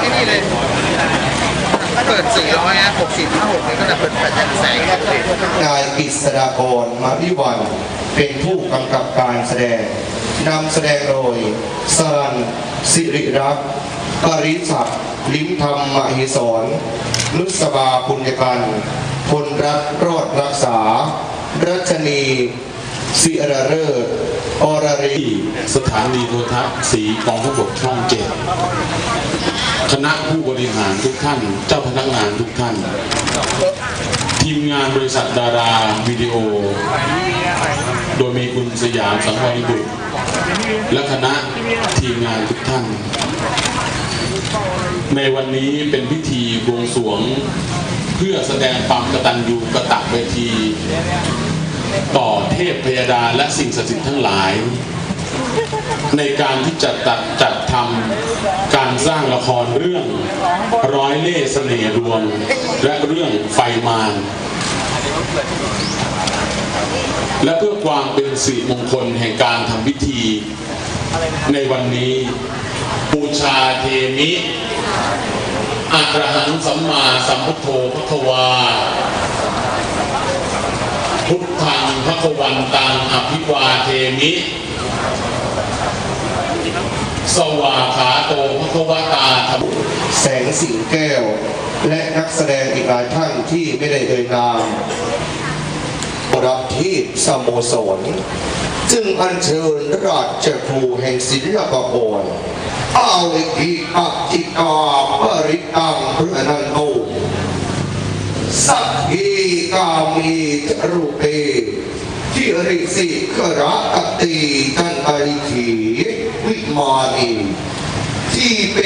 ไอ้นี่เลยถ้าเปิด400นะ60 56นี่ก็จะเปิดแฟลชแสงนายกฤษฎากรมาวิวันเป็นผู้กำกับการแสดง นำแสดงโดยสรันสิริรักษ์ปริศักดิ์ลิ้มธรรมมหิศรนุสบาปุญญกันพลรัตน์รอดรักษา รัชนีศิระเริศอรรีสถานีโทรทัศน์สีกองทพบกช่องเจ็ดคณะผู้บริหารทุกท่าน เจ้าพนักงานทุกท่าน ทีมงานบริษัทดาราวิดีโอ โดยมีคุณสยามสังวริบุตร และคณะทีมงานทุกท่าน ในวันนี้เป็นพิธีบวงสรวง เพื่อแสดงความกตัญญูกตเวที ต่อเทพพยดาและสิ่งศักดิ์สิทธิ์ทั้งหลาย ในการที่จะตัดจัดทำการสร้างละครเรื่อง ร้อยเล่เสน่ห์รวง และเรื่องไฟมารและเพื่อความเป็นสิริมงคลแห่งการทำพิธี ในวันนี้บูชาเทมิอัตรหังสัมมาสัมพุทโธพระควา พุทธังพระควันตังอภิวาเทมิ สวาขาโตพระควตาธรรม แสงสิงแก้ว และนักแสดงอีกหลายท่านที่ไม่ได้เอ่ยนามรับที่สโมสรจึงอัญเชิญราชครูแห่งศิลปากรอาลิกิอัจิกาปริตังพระนันโตสักขีกามีทรุเปที่ริสิขระกติตันอริขีวิมานี ที่เปร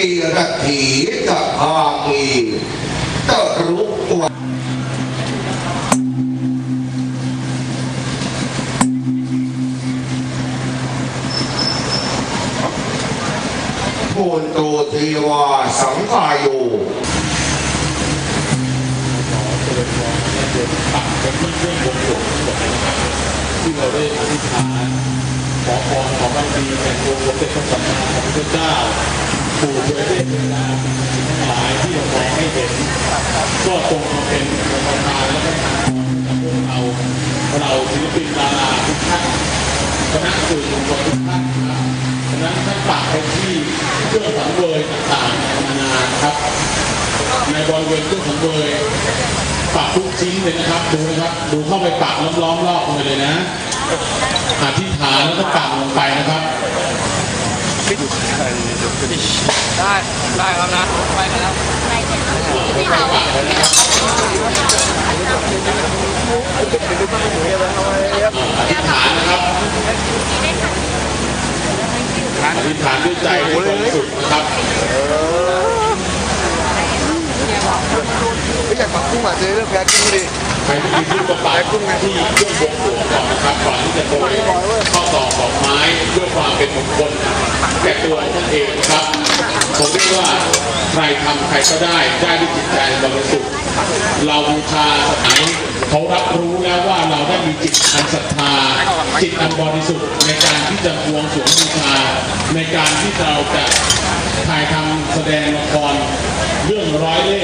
ถีตะพามีตะรุกวะโพนโตเทวาสังกายโยที่เราได้อธิษฐานขอพรขอบารมีแห่งองค์สมเจพระสัมมาสัมพุทธเจ้า ปู่เพื่อได้เวลาหลายที่เรามองไม่เห็น ก็คงมาเป็นประธานและก็ทางกับพวกเราเราศิลปินดาราทุกท่านคณะสื่อมวลชนทุกท่านครับฉะนั้นท่านปักไปที่เครื่องสังเวยต่างๆนานานครับ ในบริเวณเครื่องสังเวยปักทุกชิ้นเลยนะครับดูนะครับ ดูเข้าไปปักล้อมๆรอบไปเลยนะอธิษฐานแล้วก็ปักลงไปนะครับ ได้ได้ครับนะไปกันแล้วปักเลยนะครับอธิษฐานนะครับอธิษฐานด้วยใจที่บริสุทธิ์นะครับไม่อยากปักกุ้งอะเจ๊เรื่องแพ้กุ้งดิ ใครที่มีที่ประปาที่เครื่องบวงสรวงก่อนนะครับก่อนที่จะโปรยข้าวตอกดอกไม้เพื่อความเป็นมงคลแก่ตัวท่านเองนะครับผมเรียกว่าใครทำใครก็ได้ได้ด้วยจิตใจบริสุทธิ์เราบูชาสถานเขารับรู้แล้วว่าเราได้มีจิตอันศรัทธาจิตอันบริสุทธิ์ในการที่จะบวงสรวงบูชาในการที่เราจะถ่ายทำแสดงละครเรื่องร้อยเล่